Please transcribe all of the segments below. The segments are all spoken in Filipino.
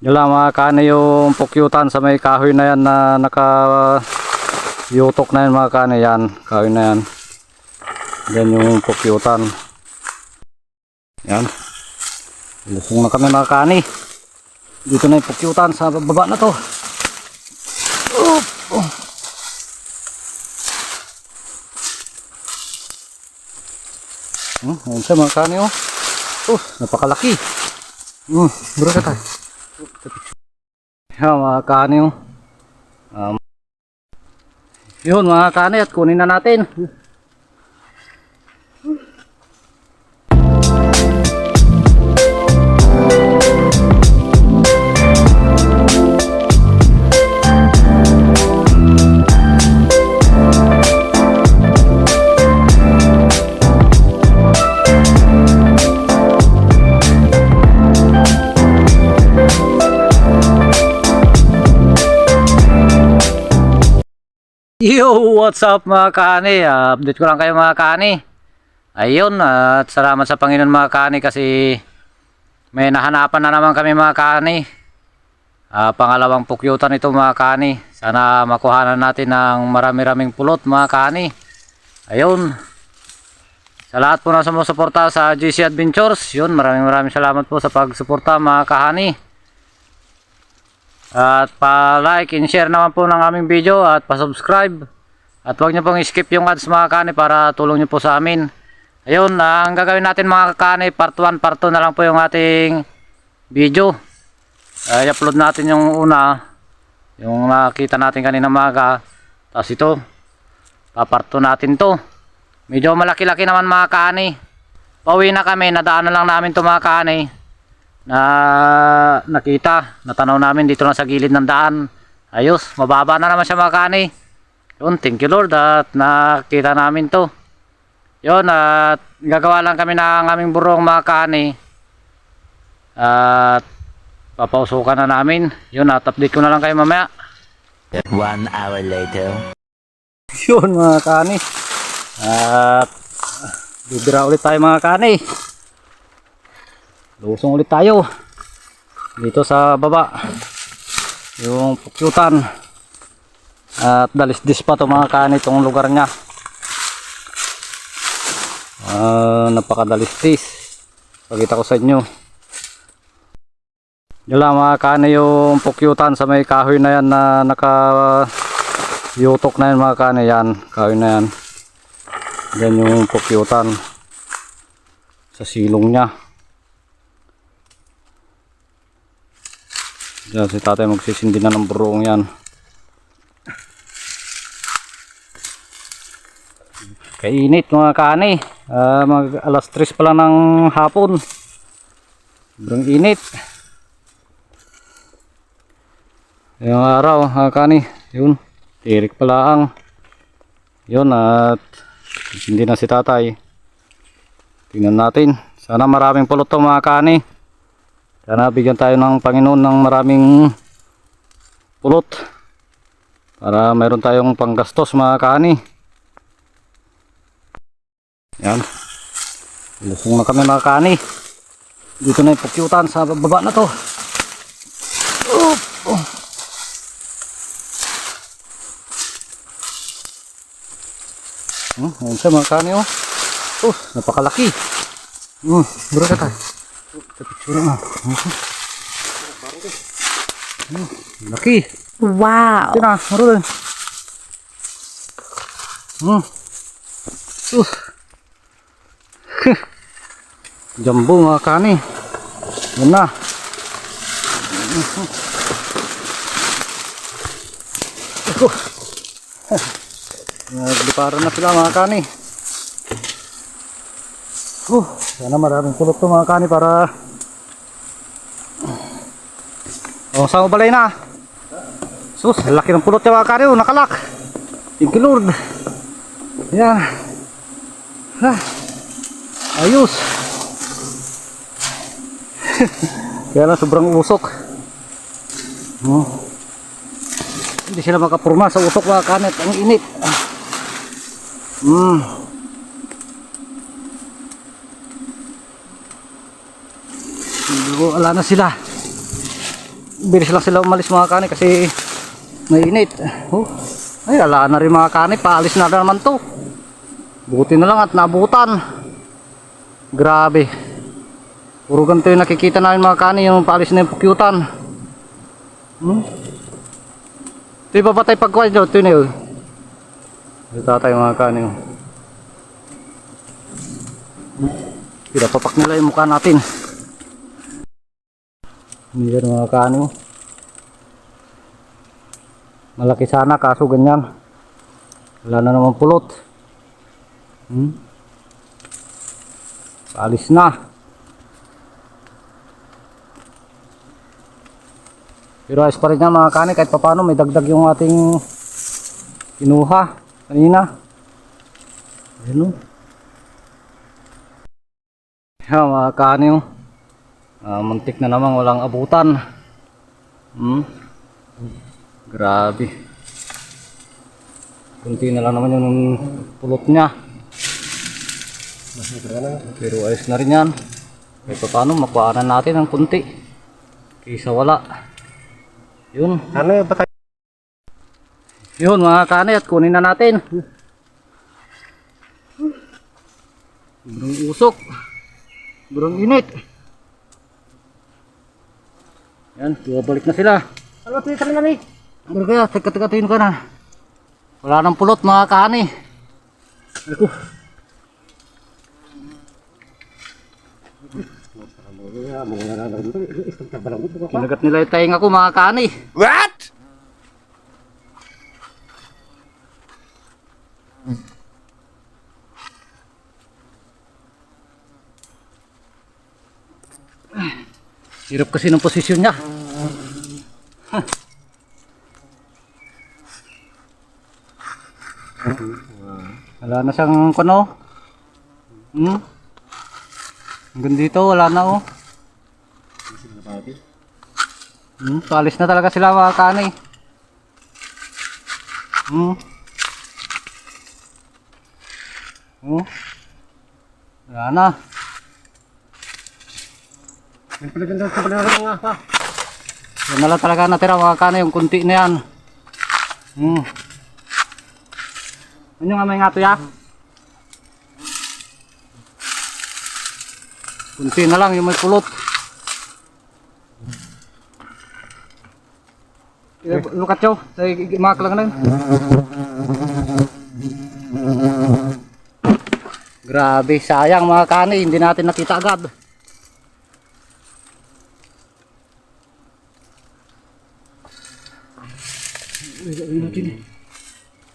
Yun lang mga kani yung pukyutan sa may kahoy na yan na naka yutok na yan mga yan. Kahoy na yan. Yan yung pukyutan. Yan. Lusong na kami mga kani. Dito na yung pukyutan sa baba na to. Oop. Oh. Hmm, ayun siya mga kani oh. Oh, napakalaki. Hmm, bro ka tayo. Yan mga kani. Um, yun mga kani at kunin na natin. What's up mga kani? Ah, update ko lang kayo mga kani. Ayun, at salamat sa Panginoon mga kani kasi may nahanapan na naman kami mga kani. Ah, pangalawang pukyutan ito mga kani. Sana makuhanan natin ng marami-raming pulot mga kani. Ayun. Sa lahat po na sumusuporta sa GC Adventures, yun, maraming maraming salamat po sa pagsuporta mga kahani. At pa-like and share naman po ng aming video at pa-subscribe. At huwag niyo pong skip yung ads mga kani para tulong niyo po sa amin. Ayun, ah, ang gagawin natin mga kani, part 1, part 2 na lang po yung ating video. Ay, upload natin yung una, yung nakita natin kanina maga. Tapos ito, pa-part 2 natin to. Medyo malaki-laki naman mga kani. Pauwi na kami, nadaanan lang namin to mga kani na nakita, natanaw namin dito lang sa gilid ng daan. Ayos, mababa na naman siya mga kani. Yun, thank you Lord at nakita namin to. Yun, at gagawa lang kami ng aming burong mga kani. At papausukan na namin. Yun, at update ko na lang kayo mamaya. One hour later. Yun mga kani. At bibira ulit tayo mga kani. Lusong ulit tayo. Dito sa baba. Yung pukyutan. At dalisdis pa kani itong lugar niya. Ah, napakadalisdis. Pakita ko sa inyo. Yun lang mga kani yung pukyutan sa may kahoy na yan na naka yutok na yan mga kani yan. Kahoy na yan. Yan yung pukyutan sa silong niya. Diyan si tatay magsisindi na ng burong yan. Kainit mga kani. Ah, mag alas 3 pa ng hapon. Sobrang init. Yung araw mga kani. Yun. Tirik pala ang. Yun at hindi na si tatay. Tingnan natin. Sana maraming pulot to mga kani. Sana bigyan tayo ng Panginoon ng maraming pulot. Para meron tayong panggastos mga kani. Yan. Lusong na kami mga kani. Dito na yung pukyutan sa baba na to. Oop. Oh. Hmm, ayun siya mga kani oh. Oh, napakalaki. Hmm, bro ka tayo. Ito picture na. Hmm, laki. Wow. Ito na, maro din. Hmm. Uh. Jumbo mga kani. Yan na. Nagliparan na sila mga kani. Uh, sana maraming kulot to mga kani para Oh, mo balay na? Sus, laki ng pulot niya mga kani, oh, nakalak. Thank you Lord. Yan. Ayos. Kaya lang sobrang usok. Oh. Hindi sila makapurma sa usok mga kanet. Ang init. Ah. Hmm. Hindi ko ala na sila. bilis lang sila umalis mga kani kasi mainit. Oh. Ay, ala na rin mga kani. Paalis na naman to. Buti na lang at nabutan. Grabe. Puro ganito yung nakikita namin mga kani. Yung paalis na yung pukyutan. Hmm? Ito yung papatay pagkuhan dyan. Ito yun yun. Ito tatay mga kani. Pinapapak nila yung mukha natin. Hindi yan mga kani. Malaki sana kaso ganyan. Wala na naman pulot. Hmm? Alis na. Pero ayos pa rin yan mga kani kahit papano may dagdag yung ating kinuha kanina. Ayun o. Yan mga kani o. Ah, muntik na naman walang abutan. Hmm? Grabe. Kunti na lang naman yung pulot niya. Pero ayos na rin yan. Kahit pa paano, makuhaan natin ng kunti. Kaysa wala. Yun. Ano yung batay? Yun mga kanay at kunin na natin. Sobrang usok. Sobrang init. Yan, bumabalik na sila. Ano ba ito na ni? Ano kaya? Tagkatagatin ka na. Wala nang pulot mga kani. Ako. Kinagat nila yung tainga ko mga kani. What? Hirap kasi ng posisyon niya. Huh. Wala na siyang kuno. Hmm? Hanggang dito, wala na oh. Hmm, paalis na talaga sila mga kanay. Hmm. Hmm. Wala na. Yung palaganda sa palaganda nga pa. Yan na lang talaga natira mga kanay, yung kunti na yan. Hmm. Ano nga may nga to ya? Kunti na lang yung may pulot. Lukat say mak lang lang. Grabe, sayang mga kanay, hindi natin nakita agad.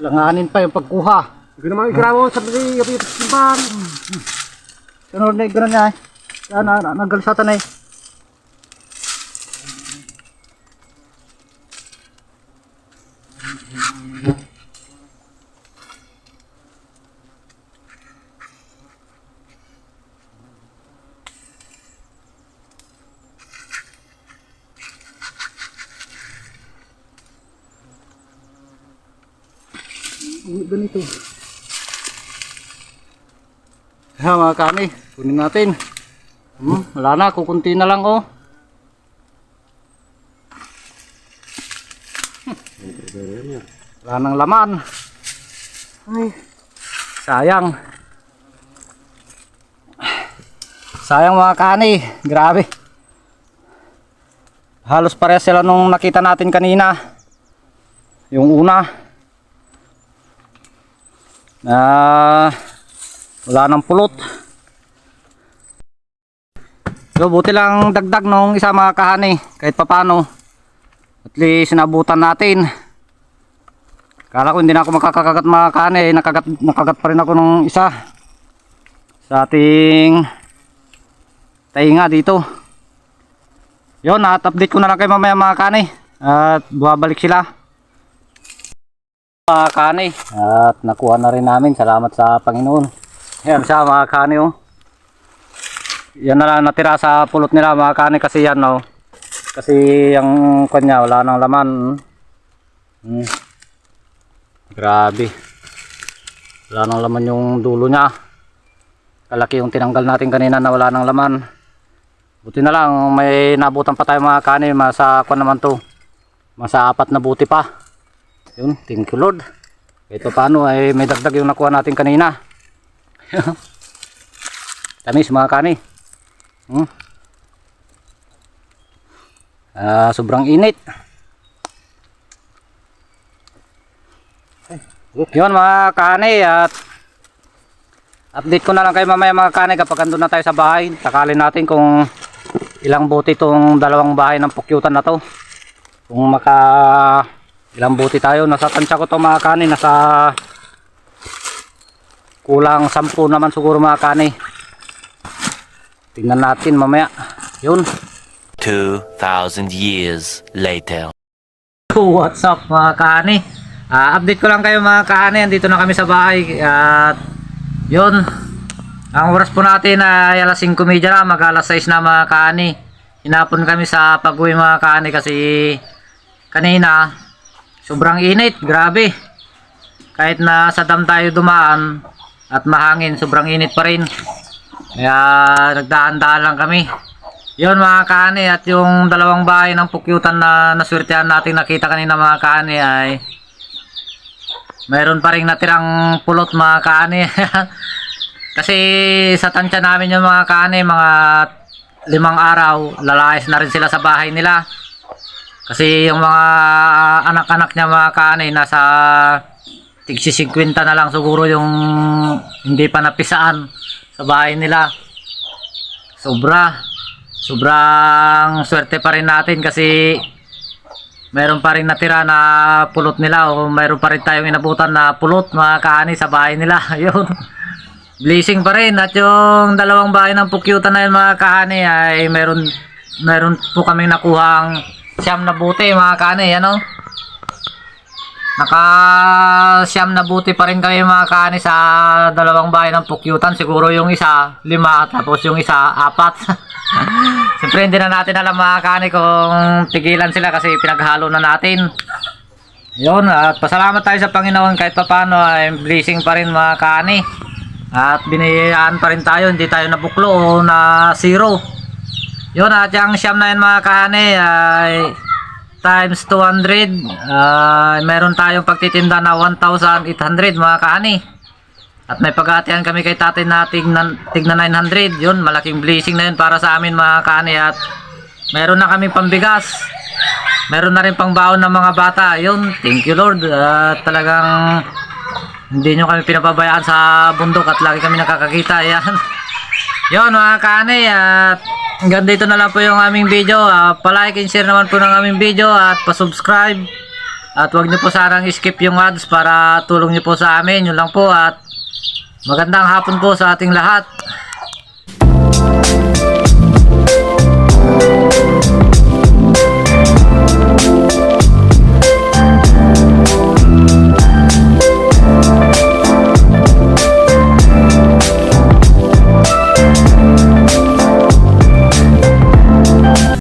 Langanin pa yung pagkuha. Naman ikrawo sa pagkakas yung simpan. Sunod na ganun niya eh. Nagalisatan na eh. Ganito. Ha mga kani, kunin natin. Hmm, wala na, kukunti na lang oh. Wala nang laman. Ay, sayang. Sayang mga kani, grabe. Halos parehas sila nung nakita natin kanina. Yung una. Na wala nang pulot. So buti lang dagdag nung isa mga kahani kahit papano. At least nabutan natin. Kala ko hindi na ako makakagat mga kahani, eh, nakagat, nakagat pa rin ako nung isa. Sa ating tainga dito. Yon, at-update ko na lang kayo mamaya mga kahani. At babalik sila mga kani at nakuha na rin namin. Salamat sa Panginoon. Yan siya mga kani oh. Yan na lang natira sa pulot nila mga kani kasi yan oh. Kasi yung kanya wala nang laman hmm. grabe. Wala nang laman yung dulo niya. Kalaki yung tinanggal natin kanina na wala nang laman. Buti na lang, may nabutan pa tayo mga kani. Masa kwan naman to. Masa apat na buti pa. Yun, thank you Lord. Ito paano ay may dagdag yung nakuha natin kanina. Tamis mga kani. Hmm. Ah, sobrang init. Yun mga kani at update ko na lang kayo mamaya mga kani kapag andun na tayo sa bahay. Takalin natin kung ilang buti itong dalawang bahay ng pukyutan na to. Kung maka ilang buti tayo. Nasa tansya ko to mga kani. Nasa kulang sampu naman siguro mga kani. Tingnan natin mamaya. Yun. 2,000 years later. What's up mga kaani? Ah, update ko lang kayo mga kaani. Andito na kami sa bahay. At yun. Ang oras po natin ay alas 5 media na. Mag alas 6 na mga kaani. Hinapon kami sa pag-uwi mga kaani kasi kanina sobrang init. Grabe. Kahit na sa dam tayo dumaan at mahangin, sobrang init pa rin. Kaya nagdaan-daan lang kami. Yun mga kaani at yung dalawang bahay ng pukyutan na naswertehan natin nakita kanina mga kaani ay mayroon pa rin natirang pulot mga kaani. Kasi sa tansya namin yung mga kaani mga limang araw lalayas na rin sila sa bahay nila. Kasi yung mga anak-anak niya mga kaani nasa tigsi 50 na lang siguro yung hindi pa napisaan sa bahay nila. Sobra. Sobrang swerte pa rin natin kasi meron pa rin natira na pulot nila o meron pa rin tayong inabutan na pulot mga kaani sa bahay nila. Yun. Blessing pa rin at yung dalawang bahay ng pukyutan na yun mga kaani ay meron meron po kaming nakuhang siyam na buti mga kaani. Ano? Naka siyam na buti pa rin kami mga kaani sa dalawang bahay ng pukyutan. Siguro yung isa, lima, tapos yung isa, apat. Siyempre hindi na natin alam mga kaani kung tigilan sila kasi pinaghalo na natin. Yun, at pasalamat tayo sa Panginoon kahit pa paano ay blessing pa rin mga kaani. At binayaan pa rin tayo, hindi tayo nabuklo o na zero. Yun, at yung siyam na yun mga kaani ay times 200 ah, meron tayong pagtitinda na 1,800 mga kaani at may paghatian kami kay tatay na tigna, tigna 900 yun malaking blessing na yun para sa amin mga kaani at meron na kami pambigas. Meron na rin pang baon ng mga bata. Yun thank you lord. At talagang hindi nyo kami pinapabayaan sa bundok at lagi kami nakakakita. Yan yun mga kaani at hanggang dito na lang po yung aming video. Ah, palike and share naman po ng aming video at pasubscribe. At huwag niyo po sarang skip yung ads para tulong niyo po sa amin. Yun lang po at magandang hapon po sa ating lahat.